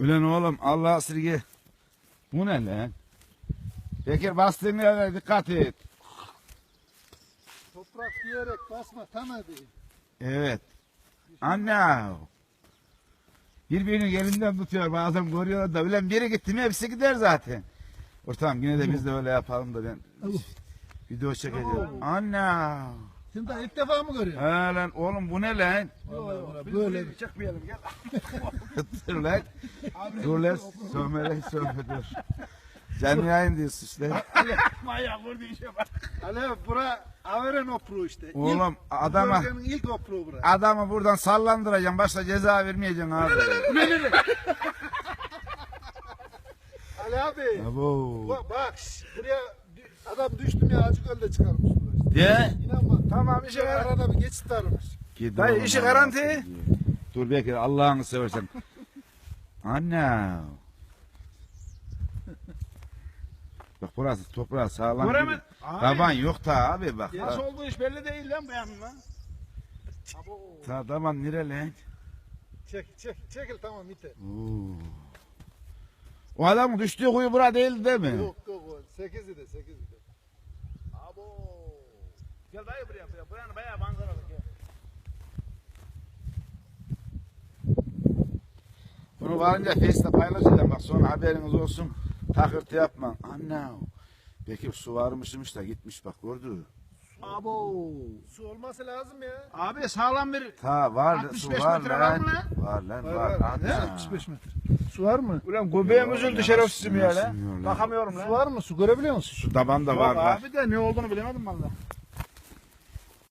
Ulan oğlum Allah sirge. Bu ne lan? Bekir bastığın yerlere dikkat et. Toprak diyerek basma tamam değil. Evet. Anne. Birbirini elinden tutuyor bazen görüyorlar da ulan biri gitti mi hepsi gider zaten. Ortam yine de biz de öyle yapalım da ben video çekeceğim. Anne. Sen daha ilk defa mı görüyorsun? Ha lan oğlum bu ne lan? Böyle bir Çıkmayalım gel. Dur lan. Dur lan. Sömele sömele dur. Canlı yayın diyorsun işte. Maya vurdu işe bak. Alev bura Averen opru işte. Oğlum ilk, adama Bölgenin ilk opru bura. adamı buradan sallandıracaksın. Başta ceza vermeyeceksin abi. Ali abi. Abo. Bak, bak şş, buraya dü- adam düştüm ya acı gölde çıkarmış burası. De. İnan bak. Tamam işe yarar. Arada bir geçit. Git Dayı, oğlum, işi Allah garanti. seni. Dur Bekir Allah'ını seversen. Anne. Bak burası toprağı sağlam. Gibi. Abi. Taban yok da abi bak. Nasıl olduğu iş belli değil lan beyanın lan. Ta, taban nere lan? Çek çek çekil tamam yeter. Oo. O adamın düştüğü kuyu bura değildi değil mi? Yok yok o. Sekizi de sekizi de. Abo. Gel dayı buraya buraya. Buranın bayağı manzaralı gel. Bunu varınca Face'te paylaşacağım bak sonra haberiniz olsun. Takırtı yapma. Anne. Bekir su varmışmış da gitmiş bak gördü. Abo. Su olması lazım ya. Abi sağlam bir. Ta var 65 su var metre var lan. mı lan? Var lan Var. Ne? Anne. 65 metre. Su var mı? Ulan göbeğim üzüldü şerefsizim ya lan. Bakamıyorum lan. Su var mı? Su görebiliyor musun? Su taban da Yok var var. abi de ne olduğunu bilemedim valla.